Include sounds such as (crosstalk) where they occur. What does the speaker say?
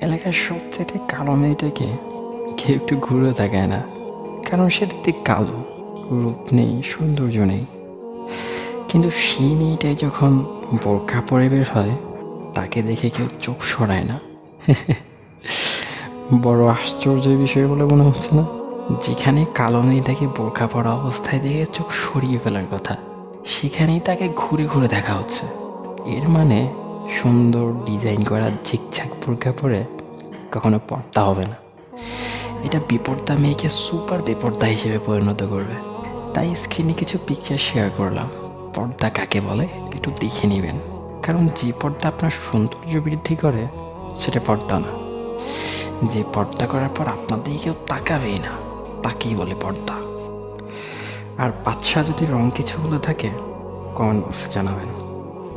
এলাকার সবচেয়ে কালো মেয়েটাকে কেউ একটু ঘুরে তাকায় না। কারণ সে দেখতে কালো, রূপ নেই, সৌন্দর্য নেই। কিন্তু সেই মেয়েটাই যখন বোরখা পরে বের হয়, তাকে দেখে কেউ চোখ সরায় না। (laughs) বড় আশ্চর্যের বিষয় বলে মনে হচ্ছে না? যেখানে কালো মেয়েটাকে বোরখা পরা অবস্থায় দেখে চোখ সরিয়ে ফেলার কথা, সেখানেই তাকে ঘুরে ঘুরে দেখা হচ্ছে। এর মানে সুন্দর ডিজাইন করা ঝিকঝাক বোরকা পরে কখনো পর্দা হবে না। এটা বিপর্দা মেয়েকে সুপার বিপর্দা হিসেবে পরিণত করবে। তাই স্ক্রিনে কিছু পিকচার শেয়ার করলাম। পর্দা কাকে বলে একটু দেখে নেবেন। কারণ যে পর্দা আপনার সৌন্দর্য বৃদ্ধি করে, সেটা পর্দা না। যে পর্দা করার পর আপনার দিকে কেউ তাকাবেই না, তাকেই বলে পর্দা। আর বাদশাহ যদি রং কিছু বলে থাকে কমেন্ট বক্সে জানাবেন।